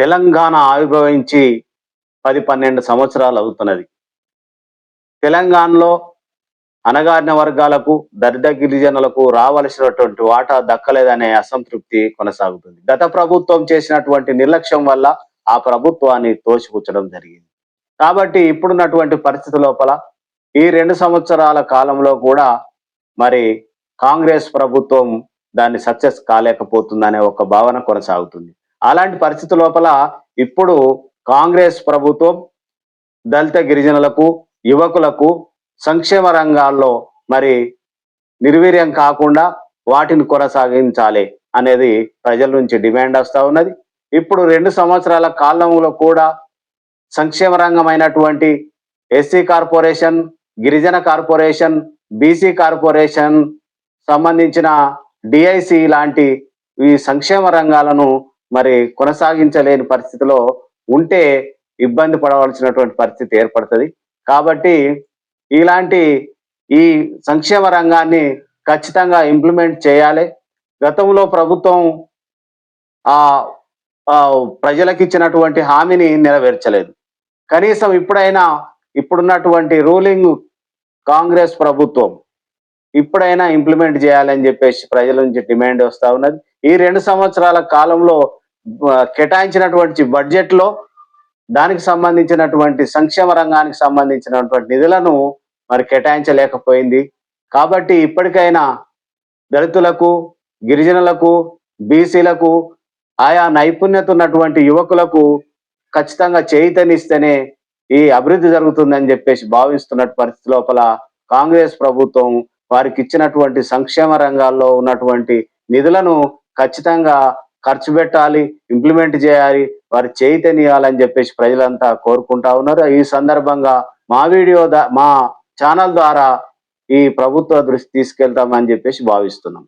తెలంగాణ ఆవిర్భవించి పది పన్నెండు సంవత్సరాలు అవుతున్నది. తెలంగాణలో అణగారిన వర్గాలకు దరిద్ర గిరిజనులకు రావలసినటువంటి వాటా దక్కలేదనే అసంతృప్తి కొనసాగుతుంది. గత ప్రభుత్వం చేసినటువంటి నిర్లక్ష్యం వల్ల ఆ ప్రభుత్వాన్ని తోసిపుచ్చడం జరిగింది. కాబట్టి ఇప్పుడున్నటువంటి పరిస్థితి లోపల ఈ రెండు సంవత్సరాల కాలంలో కూడా మరి కాంగ్రెస్ ప్రభుత్వం దాన్ని సక్సెస్ కాలేకపోతుందనే ఒక భావన కొనసాగుతుంది. అలాంటి పరిస్థితి లోపల ఇప్పుడు కాంగ్రెస్ ప్రభుత్వం దళిత గిరిజనులకు యువకులకు సంక్షేమ రంగాల్లో మరి నిర్వీర్యం కాకుండా వాటిని కొనసాగించాలి అనేది ప్రజల నుంచి డిమాండ్ వస్తూ ఉన్నది. ఇప్పుడు రెండు సంవత్సరాల కాలంలో కూడా సంక్షేమ రంగమైనటువంటి ఎస్సీ కార్పొరేషన్ గిరిజన కార్పొరేషన్ బీసీ కార్పొరేషన్ సంబంధించిన డిఐసి లాంటి ఈ సంక్షేమ రంగాలను మరి కొనసాగించలేని పరిస్థితిలో ఉంటే ఇబ్బంది పడవలసినటువంటి పరిస్థితి ఏర్పడుతుంది. కాబట్టి ఇలాంటి ఈ సంక్షేమ రంగాన్ని ఖచ్చితంగా ఇంప్లిమెంట్ చేయాలి. గతంలో ప్రభుత్వం ఆ ప్రజలకు ఇచ్చినటువంటి హామీని నెరవేర్చలేదు. కనీసం ఇప్పుడైనా ఇప్పుడున్నటువంటి రూలింగ్ కాంగ్రెస్ ప్రభుత్వం ఇప్పుడైనా ఇంప్లిమెంట్ చేయాలని చెప్పేసి ప్రజల నుంచి డిమాండ్ వస్తూ ఉన్నది. ఈ రెండు సంవత్సరాల కాలంలో కేటాయించినటువంటి బడ్జెట్లో దానికి సంబంధించినటువంటి సంక్షేమ రంగానికి సంబంధించినటువంటి నిధులను మరి కేటాయించలేకపోయింది. కాబట్టి ఇప్పటికైనా దళితులకు గిరిజనులకు బీసీలకు ఆయా నైపుణ్యత ఉన్నటువంటి యువకులకు ఖచ్చితంగా చేయితనిస్తేనే ఈ అభివృద్ధి జరుగుతుందని చెప్పేసి భావిస్తున్నట్టు పరిస్థితి లోపల కాంగ్రెస్ ప్రభుత్వం వారికి ఇచ్చినటువంటి సంక్షేమ రంగాల్లో ఉన్నటువంటి నిధులను ఖచ్చితంగా ఖర్చు పెట్టాలి ఇంప్లిమెంట్ చేయాలి వారి చైతన్యాలని చెప్పేసి ప్రజలంతా కోరుకుంటా ఉన్నారు. ఈ సందర్భంగా మా వీడియో మా ఛానల్ ద్వారా ఈ ప్రభుత్వ దృష్టి తీసుకెళ్తామని చెప్పేసి భావిస్తున్నాం.